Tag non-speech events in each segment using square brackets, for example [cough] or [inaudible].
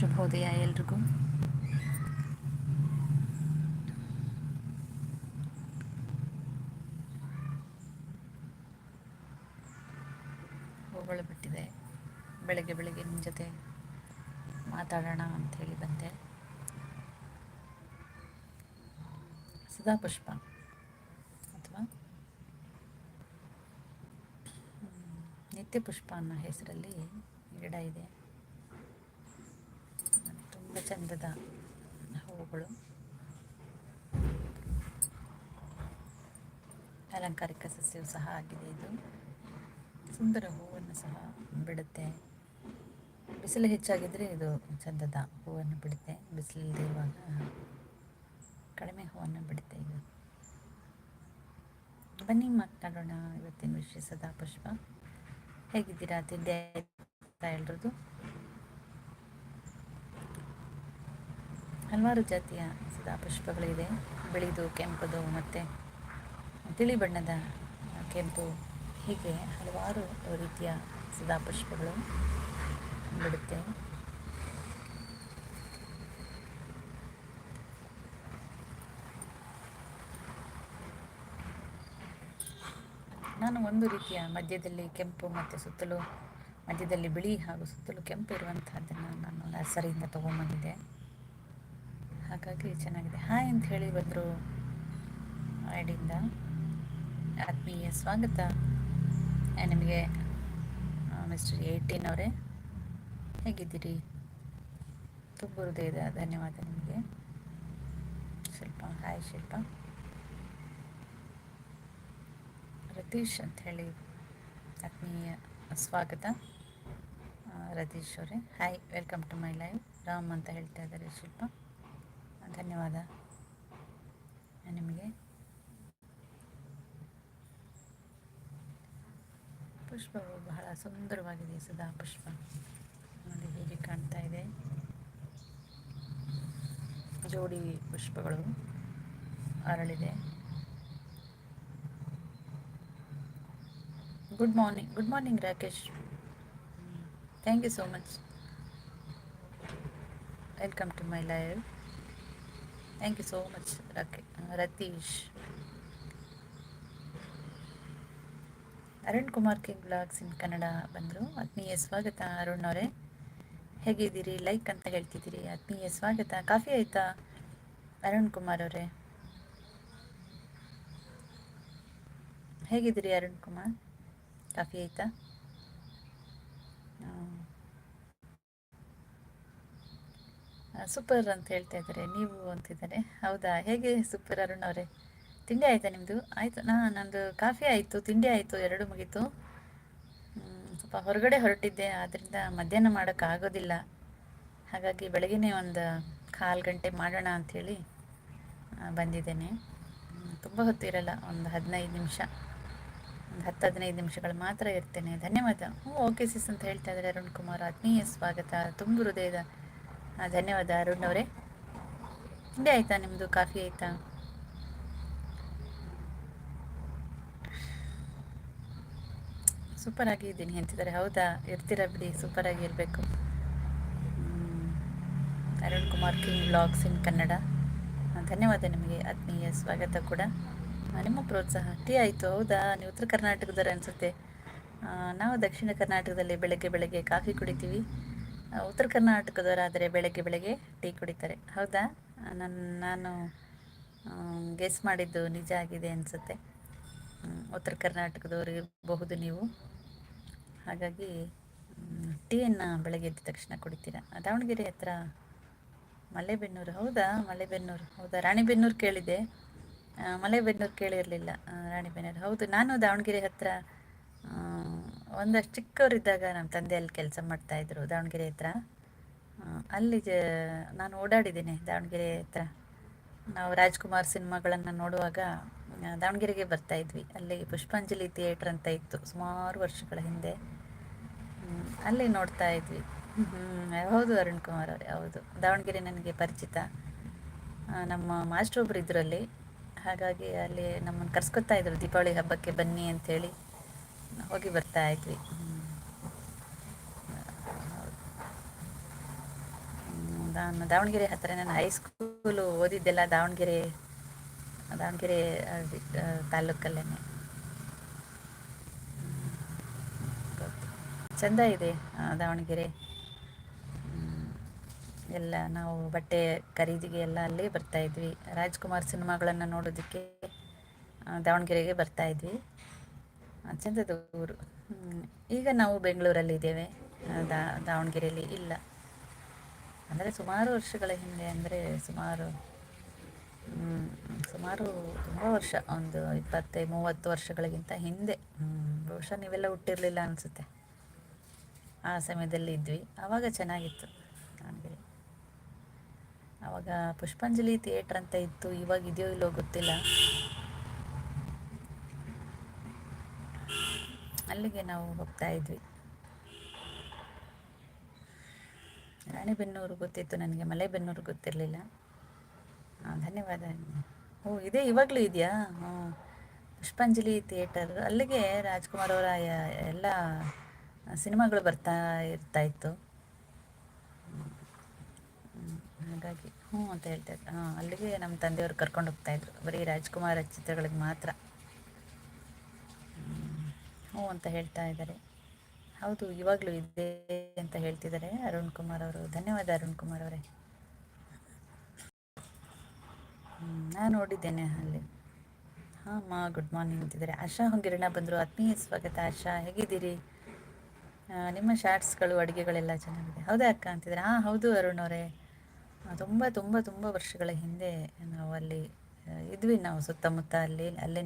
ಶುಭೋದಯ ಎಲ್ರಿಗೂ. ಹೋಗಳು ಬಿಟ್ಟಿದೆ ಬೆಳಗ್ಗೆ ಬೆಳಗ್ಗೆ ನಿಮ್ಮ ಜೊತೆ ಮಾತಾಡೋಣ ಅಂತ ಹೇಳಿ ಬಂದೆ. ಸದಾಪುಷ್ಪ ಅಥವಾ? ನಿತ್ಯ ಪುಷ್ಪ ಅನ್ನೋ ಹೆಸರಲ್ಲಿ ಗಿಡ ಇದೆ. ಚಂದದ ಹೂವುಗಳು. ಅಲಂಕಾರಿಕ ಸಸ್ಯವು ಸಹ ಆಗಿದೆ ಇದು. ಸುಂದರ ಹೂವನ್ನು ಸಹ ಬಿಡುತ್ತೆ. ಬಿಸಿಲು ಹೆಚ್ಚಾಗಿದ್ದರೆ ಇದು ಚಂದದ ಹೂವನ್ನು ಬಿಡುತ್ತೆ. ಬಿಸಿಲಿಲ್ಲದೆ ಇರುವಾಗ ಕಡಿಮೆ ಹೂವನ್ನು ಬಿಡುತ್ತೆ ಇದು. ಬನ್ನಿ ಮಾತನಾಡೋಣ ಇವತ್ತಿನ ಸದಾ ಪುಷ್ಪ. ಹೇಗಿದ್ದೀರಾ ತಿಂಡಿ ಎಲ್ರದ್ದು? ಹಲವಾರು ಜಾತಿಯ ಸದಾಪುಷ್ಪಗಳಿದೆ ಬಿಳಿದು, ಕೆಂಪದು ಮತ್ತು ತಿಳಿ ಬಣ್ಣದ ಕೆಂಪು. ಹೀಗೆ ಹಲವಾರು ರೀತಿಯ ಸದಾಪುಷ್ಪಗಳು ಬಿಡುತ್ತೆ. ನಾನು ಒಂದು ರೀತಿಯ ಮಧ್ಯದಲ್ಲಿ ಕೆಂಪು ಮತ್ತು ಸುತ್ತಲೂ ಮಧ್ಯದಲ್ಲಿ ಬಿಳಿ ಹಾಗೂ ಸುತ್ತಲೂ ಕೆಂಪು ಇರುವಂತಹದ್ದನ್ನು ನಾನು ನರ್ಸರಿಯಿಂದ ತೊಗೊಂಬಂದಿದ್ದೆ ಹಾಗಾಗಿ ಚೆನ್ನಾಗಿದೆ. ಹಾಯ್ ಅಂತ ಹೇಳಿ ಬಂದರು ಐಡಿಯಿಂದ ಆತ್ಮೀಯ ಸ್ವಾಗತ. ನಿಮಗೆ ಮಿಸ್ಟರ್ ಏಯ್ಟೀನ್ ಅವರೇ, ಹೇಗಿದ್ದೀರಿ? ತುಂಬ ಹೃದಯದ ಧನ್ಯವಾದ ನಿಮಗೆ. ಶಿಲ್ಪ, ಹಾಯ್ ಶಿಲ್ಪ. ರತೀಶ್ ಅಂತ ಹೇಳಿ ಆತ್ಮೀಯ ಸ್ವಾಗತ. ರತೀಶ್ ಅವರೇ, hi, welcome to my live. Ram ಅಂತ ಹೇಳ್ತಾ ಇದ್ದಾರೆ ಶಿಲ್ಪ. ಧನ್ಯವಾದ. ನಿಮಗೆ ಪುಷ್ಪವು ಬಹಳ ಸುಂದರವಾಗಿದೆ ಸದಾ ಪುಷ್ಪ. ನೋಡಿ ಹೇಗೆ ಕಾಣ್ತಾ ಇದೆ. ಜೋಡಿ ಪುಷ್ಪಗಳು ಅರಳಿದೆ. Good morning good morning Rakesh thank you so much welcome to my live thank you so much ರಕೆ Ratheesh Arun Kumar king blogs in Kannada ಬಂದರು. ಆತ್ಮೀಯ ಸ್ವಾಗತ ಅರುಣ್ ಅವರೇ. ಹೇಗಿದ್ದೀರಿ? ಲೈಕ್ ಅಂತ ಹೇಳ್ತಿದ್ದೀರಿ. ಆತ್ಮೀಯ ಸ್ವಾಗತ. ಕಾಫಿ ಆಯಿತಾ ಅರುಣ್ ಕುಮಾರ್ ಅವರೇ? ಹೇಗಿದ್ದೀರಿ ಅರುಣ್ ಕುಮಾರ್ ಕಾಫಿ ಆಯಿತಾ? ಸೂಪರ್ ಅಂತ ಹೇಳ್ತಾ ಇದ್ದಾರೆ. ನೀವು ಅಂತಿದ್ದಾರೆ. ಹೌದಾ? ಹೇಗೆ ಸೂಪರ್ ಅರುಣ್ ಅವರೇ? ತಿಂಡಿ ಆಯಿತಾ ನಿಮ್ಮದು ಆಯಿತು. ನಾ, ನಂದು ಕಾಫಿ ಆಯಿತು, ತಿಂಡಿ ಆಯಿತು, ಎರಡು ಮುಗೀತು. ಸ್ವಲ್ಪ ಹೊರಗಡೆ ಹೊರಟಿದ್ದೆ ಆದ್ದರಿಂದ ಮಧ್ಯಾಹ್ನ ಮಾಡೋಕ್ಕಾಗೋದಿಲ್ಲ ಹಾಗಾಗಿ ಬೆಳಗ್ಗೆ ಒಂದು ಕಾಲು ಗಂಟೆ ಮಾಡೋಣ ಅಂಥೇಳಿ ಬಂದಿದ್ದೇನೆ. ತುಂಬ ಹೊತ್ತಿರಲ್ಲ ಒಂದು ಹದಿನೈದು ನಿಮಿಷ. ಒಂದು ಹತ್ತು ಹದಿನೈದು ನಿಮಿಷಗಳು ಮಾತ್ರ ಇರ್ತೇನೆ. ಧನ್ಯವಾದ. ಹ್ಞೂ ಓಕೆ ಸಿಸ್ ಅಂತ ಹೇಳ್ತಾ ಇದ್ದಾರೆ ಅರುಣ್ ಕುಮಾರ್. ಆತ್ಮೀಯ ಸ್ವಾಗತ. ತುಂಬ ಹೃದಯದ ಧನ್ಯವಾದ ಅರುಣ್ ಅವರೇ. ತಿಂಡಿ ಆಯಿತಾ ನಿಮ್ಮದು ಕಾಫಿ ಆಯಿತಾ? ಸೂಪರ್ ಆಗಿ ಇದ್ದೀನಿ ಅಂತಿದ್ದಾರೆ. ಹೌದಾ? ಇರ್ತೀರಾ ಬಿಡಿ ಸೂಪರ್ ಆಗಿ ಇರಬೇಕು. Arun Kumar king blogs in Kannada. ಧನ್ಯವಾದ ನಿಮಗೆ. ಆತ್ಮೀಯ ಸ್ವಾಗತ ಕೂಡ. ನಿಮ್ಮ ಪ್ರೋತ್ಸಾಹ. ಟೀ ಆಯಿತು. ಹೌದಾ? ನೀವು ಉತ್ತರ ಕರ್ನಾಟಕದವ್ರು ಅನಿಸುತ್ತೆ. ನಾವು ದಕ್ಷಿಣ ಕರ್ನಾಟಕದಲ್ಲಿ ಬೆಳಗ್ಗೆ ಬೆಳಗ್ಗೆ ಕಾಫಿ ಕುಡಿತೀವಿ. ಉತ್ತರ ಕರ್ನಾಟಕದವರಾದರೆ ಬೆಳಗ್ಗೆ ಬೆಳಗ್ಗೆ ಟೀ ಕುಡಿತಾರೆ. ಹೌದಾ? ನನ್ನ ನಾನು ಗೆಸ್ ಮಾಡಿದ್ದು ನಿಜ ಆಗಿದೆ ಅನಿಸುತ್ತೆ. ಉತ್ತರ ಕರ್ನಾಟಕದವರು ಇರಬಹುದು ನೀವು. ಹಾಗಾಗಿ ಟೀಯನ್ನು ಬೆಳಗ್ಗೆ ಎದ್ದ ತಕ್ಷಣ ಕುಡಿತೀರಾ? ದಾವಣಗೆರೆ ಹತ್ರ ಮಲೆಬೆನ್ನೂರು. ಹೌದಾ? ಮಲೆಬೆನ್ನೂರು. ಹೌದಾ? ರಾಣಿಬೆನ್ನೂರು ಕೇಳಿದೆ ಮಲೆಬೆನ್ನೂರು ಕೇಳಿರಲಿಲ್ಲ ರಾಣಿಬೆನ್ನೂರು. ಹೌದು, ನಾನು ದಾವಣಗೆರೆ ಹತ್ರ ಒಂದಷ್ಟು ಚಿಕ್ಕವರಿದ್ದಾಗ ನಮ್ಮ ತಂದೆ ಅಲ್ಲಿ ಕೆಲಸ ಮಾಡ್ತಾಯಿದ್ರು ದಾವಣಗೆರೆ ಹತ್ರ. ಅಲ್ಲಿ ಜ, ನಾನು ಓಡಾಡಿದ್ದೀನಿ ದಾವಣಗೆರೆ ಹತ್ರ. ನಾವು ರಾಜ್ಕುಮಾರ್ ಸಿನಿಮಾಗಳನ್ನು ನೋಡುವಾಗ ದಾವಣಗೆರೆಗೆ ಬರ್ತಾಯಿದ್ವಿ ಅಲ್ಲಿ ಪುಷ್ಪಾಂಜಲಿ ಥಿಯೇಟ್ರ್ ಅಂತ ಇತ್ತು, ಸುಮಾರು ವರ್ಷಗಳ ಹಿಂದೆ. ಅಲ್ಲಿ ನೋಡ್ತಾ ಇದ್ವಿ. ಹೌದು ಅರುಣ್ ಕುಮಾರ್ ಅವರೇ? ಹೌದು, ದಾವಣಗೆರೆ ನನಗೆ ಪರಿಚಿತ. ನಮ್ಮ ಮಾಸ್ಟ್ರೊಬ್ಬರು ಇದ್ರಲ್ಲಿ ಇದ್ರು ಹಾಗಾಗಿ ಅಲ್ಲಿ ನಮ್ಮನ್ನು ಕರ್ಸ್ಕೊತಾ ಇದ್ರು, ದೀಪಾವಳಿ ಹಬ್ಬಕ್ಕೆ ಬನ್ನಿ ಅಂಥೇಳಿ ಹೋಗಿ ಬರ್ತಾ ಇದ್ವಿ. ದಾವಣಗೆರೆ ಹತ್ರ ನಾನು ಹೈಸ್ಕೂಲು ಓದಿದ್ದೆಲ್ಲ ದಾವಣಗೆರೆ ದಾವಣಗೆರೆ ತಾಲೂಕಲ್ಲೇ ಚಂದ ಇದೆ ದಾವಣಗೆರೆ. ಎಲ್ಲ ನಾವು ಬಟ್ಟೆ ಖರೀದಿಗೆ ಎಲ್ಲ ಅಲ್ಲೇ ಬರ್ತಾ ಇದ್ವಿ. ರಾಜ್ಕುಮಾರ್ ಸಿನಿಮಾಗಳನ್ನು ನೋಡೋದಕ್ಕೆ ದಾವಣಗೆರೆಗೆ ಬರ್ತಾ ಆ, ಊರು ಈಗ ನಾವು ಬೆಂಗಳೂರಲ್ಲಿ ಇದ್ದೇವೆ. ದಾ ದಾವಣಗೆರೆಯಲ್ಲಿ ಇಲ್ಲ. ಅಂದರೆ ಸುಮಾರು ವರ್ಷಗಳ ಹಿಂದೆ ಅಂದರೆ ಸುಮಾರು ಸುಮಾರು ತುಂಬ ವರ್ಷ ಒಂದು ಇಪ್ಪತ್ತೈದು ಮೂವತ್ತು ವರ್ಷಗಳಿಗಿಂತ ಹಿಂದೆ. ಬಹುಶಃ ನೀವೆಲ್ಲ ಹುಟ್ಟಿರಲಿಲ್ಲ ಅನಿಸುತ್ತೆ. ಆ ಸಮಯದಲ್ಲಿ ಇದ್ವಿ. ಆವಾಗ ಚೆನ್ನಾಗಿತ್ತು ದಾವಣಗೆರೆ ಆವಾಗ ಪುಷ್ಪಾಂಜಲಿ ಥಿಯೇಟ್ರ್ ಅಂತ ಇತ್ತು. ಇವಾಗ ಇದೆಯೋ ಇಲ್ಲೋ ಗೊತ್ತಿಲ್ಲ. ಅಲ್ಲಿಗೆ ನಾವು ಹೋಗ್ತಾ ಇದ್ವಿ. ರಾಣಿಬೆನ್ನೂರು ಗೊತ್ತಿತ್ತು ನನಗೆ, ಮಲೆಬೆನ್ನೂರು ಗೊತ್ತಿರಲಿಲ್ಲ. ಧನ್ಯವಾದ. ಓ, ಇದೆ ಇವಾಗಲೂ ಇದೆಯಾ? ಹ್ಞೂ ಪುಷ್ಪಾಂಜಲಿ ಥಿಯೇಟರ್. ಅಲ್ಲಿಗೆ ರಾಜ್ಕುಮಾರ್ ಅವರ ಎಲ್ಲ ಸಿನಿಮಾಗಳು ಬರ್ತಾ ಇರ್ತಾ ಇತ್ತು. ಹಾಗಾಗಿ, ಹ್ಞೂ ಅಂತ ಹೇಳ್ತಾ ಇದ್ದೆ ಹಾಂ, ಅಲ್ಲಿಗೆ ನಮ್ಮ ತಂದೆಯವರು ಕರ್ಕೊಂಡು ಹೋಗ್ತಾಯಿದ್ರು ಬರೀ ರಾಜ್ಕುಮಾರ ಚಿತ್ರಗಳಿಗೆ ಮಾತ್ರ. ಹ್ಞೂ ಅಂತ ಹೇಳ್ತಾ ಇದ್ದಾರೆ. ಹೌದು, ಇವಾಗಲೂ ಇದೆ ಅಂತ ಹೇಳ್ತಿದ್ದಾರೆ ಅರುಣ್ ಕುಮಾರ್ ಅವರು. ಧನ್ಯವಾದ ಅರುಣ್ ಕುಮಾರ್ ಅವರೇ. ನಾನು ನೋಡಿದ್ದೇನೆ ಅಲ್ಲಿ. ಹಾಂ, ಮಾ ಗುಡ್ ಮಾರ್ನಿಂಗ್ ಅಂತಿದ್ದಾರೆ. ಆಶಾ ಹೊಂಗಿರಣ ಬಂದರು. ಆತ್ಮೀಯ ಸ್ವಾಗತ ಆಶಾ. ಹೇಗಿದ್ದೀರಿ? ನಿಮ್ಮ ಶಾರ್ಟ್ಸ್ಗಳು, ಅಡುಗೆಗಳೆಲ್ಲ ಚೆನ್ನಾಗಿದೆ. ಹೌದಾ ಅಕ್ಕ ಅಂತಿದ್ದಾರೆ. ಹಾಂ, ಹೌದು ಅರುಣ್ ಅವರೇ. ತುಂಬ ತುಂಬ ತುಂಬ ವರ್ಷಗಳ ಹಿಂದೆ ನಾವು ಅಲ್ಲಿ ಇದ್ವಿ ನಾವು ಸುತ್ತಮುತ್ತ ಅಲ್ಲಿ ಅಲ್ಲೇ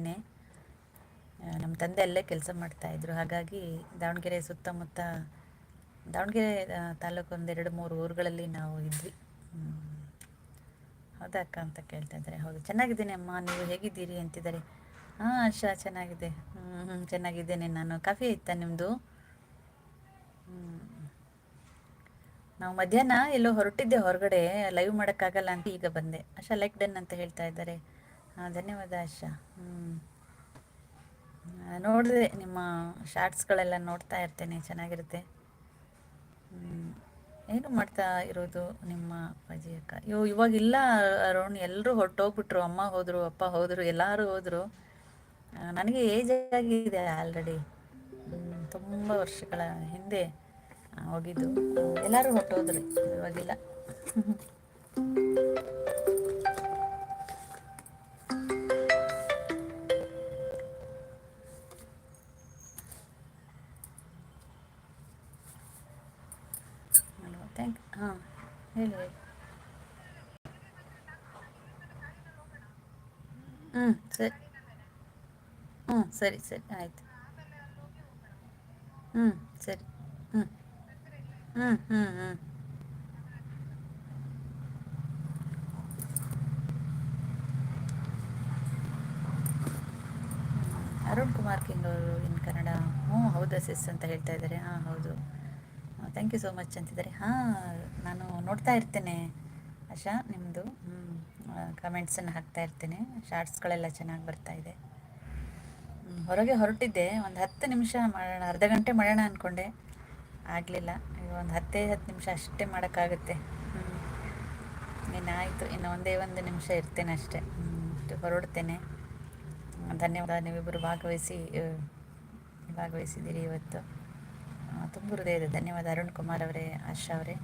ನಮ್ಮ ತಂದೆ ಅಲ್ಲೇ ಕೆಲಸ ಮಾಡ್ತಾಯಿದ್ರು ಹಾಗಾಗಿ ದಾವಣಗೆರೆ ಸುತ್ತಮುತ್ತ, ದಾವಣಗೆರೆ ತಾಲೂಕು ಒಂದು ಎರಡು ಮೂರು ಊರುಗಳಲ್ಲಿ ನಾವು ಇದ್ವಿ. ಹೌದಾ ಅಕ್ಕ ಅಂತ ಕೇಳ್ತಾ ಇದ್ದಾರೆ. ಹೌದು, ಚೆನ್ನಾಗಿದ್ದೀನಿ ಅಮ್ಮ. ನೀವು ಹೇಗಿದ್ದೀರಿ ಅಂತಿದ್ದಾರೆ. ಹಾಂ, ಆಶಾ ಚೆನ್ನಾಗಿದೆ. ಹ್ಞೂ ಹ್ಞೂ ಚೆನ್ನಾಗಿದ್ದೇನೆ ನಾನು. ಕಾಫಿ ಆಯ್ತಾ ನಿಮ್ಮದು ನಾವು ಮಧ್ಯಾಹ್ನ ಎಲ್ಲೋ ಹೊರಟಿದ್ದೆ ಹೊರಗಡೆ. ಲೈವ್ ಮಾಡೋಕ್ಕಾಗಲ್ಲ ಅಂತ ಈಗ ಬಂದೆ. ಆಶಾ ಲೈಕ್ ಡನ್ ಅಂತ ಹೇಳ್ತಾ ಇದ್ದಾರೆ. ಹಾಂ, ಧನ್ಯವಾದ ಆಶಾ. ಹ್ಞೂ ನೋಡಿದೆ, ನಿಮ್ಮ ಶಾರ್ಟ್ಸ್ಗಳೆಲ್ಲ ನೋಡ್ತಾ ಇರ್ತೇನೆ, ಚೆನ್ನಾಗಿರುತ್ತೆ. ಏನು ಮಾಡ್ತಾ ಇರೋದು ನಿಮ್ಮ ಅಪ್ಪಾಜಿ ಅಕ್ಕ? ಅಯ್ಯೋ, ಇವಾಗಿಲ್ಲ, ಅರುಣ್. ಎಲ್ಲರೂ ಹೊರಟೋಗ್ಬಿಟ್ರು. ಅಮ್ಮ ಹೋದರು, ಅಪ್ಪ ಹೋದರು, ಎಲ್ಲರೂ ಹೋದರು. ನನಗೆ ಏಜ್ ಆಗಿದೆ ಆಲ್ರೆಡಿ ತುಂಬ ವರ್ಷಗಳ ಹಿಂದೆ ಹೋಗಿದ್ದು. ಎಲ್ಲರೂ ಹೊರಟೋದ್ರಿ ಇವಾಗಿಲ್ಲ. [laughs] ಹ್ಞೂ ಸರಿ. ಹ್ಞೂ ಸರಿ ಸರಿ, ಆಯಿತು. ಹ್ಞೂ ಸರಿ. ಹ್ಞೂ ಹ್ಞೂ ಹ್ಞೂ ಹ್ಞೂ ಅರುಣ್ ಕುಮಾರ್ ಕಿಂಗ್ ಅವರು ಇನ್ ಕನ್ನಡ. ಹ್ಞೂ ಹೌದಾ ಸಿಸ್ ಅಂತ ಹೇಳ್ತಾ ಇದ್ದಾರೆ. ಹಾಂ, ಹೌದು. ಥ್ಯಾಂಕ್ ಯು ಸೋ ಮಚ್ ಅಂತಿದ್ದಾರೆ. ಹಾಂ, ನಾನು ನೋಡ್ತಾ ಇರ್ತೇನೆ. ಆಶಾ ನಿಮ್ಮದು ಕಮೆಂಟ್ಸನ್ನು ಹಾಕ್ತಾ ಇರ್ತೀನಿ. ಶಾರ್ಟ್ಸ್ಗಳೆಲ್ಲ ಚೆನ್ನಾಗಿ ಬರ್ತಾ ಇದೆ. ಹೊರಗೆ ಹೊರಟಿದ್ದೆ. ಒಂದು ಹತ್ತು ನಿಮಿಷ ಮಾಡೋಣ, ಅರ್ಧ ಗಂಟೆ ಮಾಡೋಣ ಅಂದ್ಕೊಂಡೆ ಆಗಲಿಲ್ಲ. ಈಗ ಒಂದು ಹತ್ತೇ ಹತ್ತು ನಿಮಿಷ ಅಷ್ಟೇ ಮಾಡೋಕ್ಕಾಗುತ್ತೆ. ಹ್ಞೂ ಇನ್ನು ಆಯಿತು. ಇನ್ನು ಒಂದೇ ಒಂದು ನಿಮಿಷ ಇರ್ತೇನೆ ಅಷ್ಟೇ. ಹೊರಡ್ತೇನೆ. ಧನ್ಯವಾದ. ನೀವಿಬ್ಬರು ಭಾಗವಹಿಸಿ ಭಾಗವಹಿಸಿದ್ದೀರಿ ಇವತ್ತು. ತುಂಬ ಹೃದಯದ ಧನ್ಯವಾದ. ಅರುಣ್ ಕುಮಾರ್ ಅವರೇ, ಆಶಾ ಅವರೇ.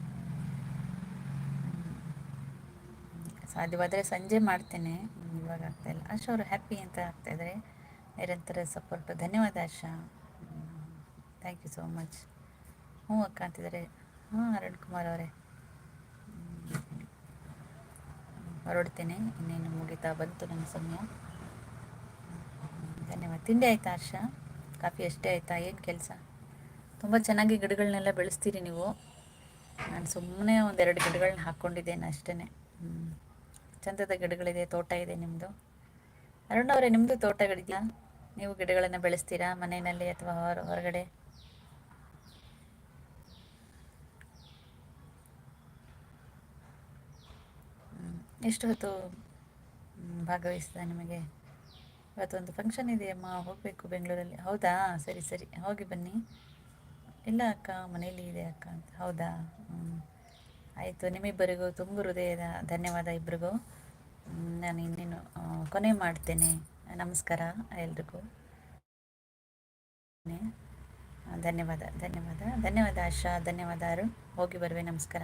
ಸಾಧ್ಯವಾದರೆ ಸಂಜೆ ಮಾಡ್ತೇನೆ. ಇವಾಗ ಆಗ್ತಾ ಇಲ್ಲ. ಆಶಾ ಅವರು ಹ್ಯಾಪಿ ಅಂತ ಆಗ್ತಾ ಇದ್ದಾರೆ ನಿರಂತರ ಸಪೋರ್ಟು ಧನ್ಯವಾದ Asha. Thank you so much ಹ್ಞೂ ಅಕ್ಕ ಅಂತಿದ್ದಾರೆ ಹಾಂ ಅರುಣ್ ಕುಮಾರ್ ಅವರೇ. ಹೊರಡ್ತೇನೆ. ಇನ್ನೇನು ಮುಗಿತಾ ಬಂತು ನನ್ನ ಸಮಯ. ಧನ್ಯವಾದ. ತಿಂಡಿ ಆಯಿತಾ ಆಶಾ? ಕಾಫಿ ಅಷ್ಟೇ ಆಯಿತಾ? ಏನು ಕೆಲಸ? ತುಂಬ ಚೆನ್ನಾಗಿ ಗಿಡಗಳನ್ನೆಲ್ಲ ಬೆಳೆಸ್ತೀರಿ ನೀವು. ನಾನು ಸುಮ್ಮನೆ ಒಂದೆರಡು ಗಿಡಗಳನ್ನ ಹಾಕ್ಕೊಂಡಿದ್ದೇನೆ ಅಷ್ಟೇ ಚಂದದ ಗಿಡಗಳಿದೆ ತೋಟ ಇದೆ ನಿಮ್ಮದು ಅರುಣ್ ಅವರೇ ನಿಮ್ಮದು ತೋಟಗಳಿದೆಯಾ? ನೀವು ಗಿಡಗಳನ್ನು ಬೆಳೆಸ್ತೀರಾ ಮನೆಯಲ್ಲಿ ಅಥವಾ ಹೊರ ಹೊರಗಡೆ. ಎಷ್ಟು ಹೊತ್ತು ಹ್ಮ್, ಭಾಗವಹಿಸಿದ ನಿಮಗೆ? ಇವತ್ತೊಂದು ಫಂಕ್ಷನ್ ಇದೆಯಮ್ಮ ಹೋಗಬೇಕು ಬೆಂಗಳೂರಲ್ಲಿ. ಹೌದಾ? ಸರಿ ಸರಿ. ಹೋಗಿ ಬನ್ನಿ. ಇಲ್ಲ ಅಕ್ಕ ಮನೇಲಿ ಇದೆ ಅಕ್ಕ ಅಂತ. ಹೌದಾ? ಹ್ಞೂ ಆಯಿತು, ನಿಮ್ಮಿಬ್ಬರಿಗೂ ತುಂಬ ಹೃದಯದ ಧನ್ಯವಾದ ಇಬ್ಬರಿಗೂ ನಾನು ಇನ್ನೇನು ಕೊನೆ ಮಾಡ್ತೇನೆ. ನಮಸ್ಕಾರ ಎಲ್ರಿಗೂ. ಧನ್ಯವಾದ ಧನ್ಯವಾದ ಧನ್ಯವಾದ, ಆಶಾ, ಧನ್ಯವಾದ ಅರುಣ್. ಹೋಗಿ ಬರುವೆ, ನಮಸ್ಕಾರ.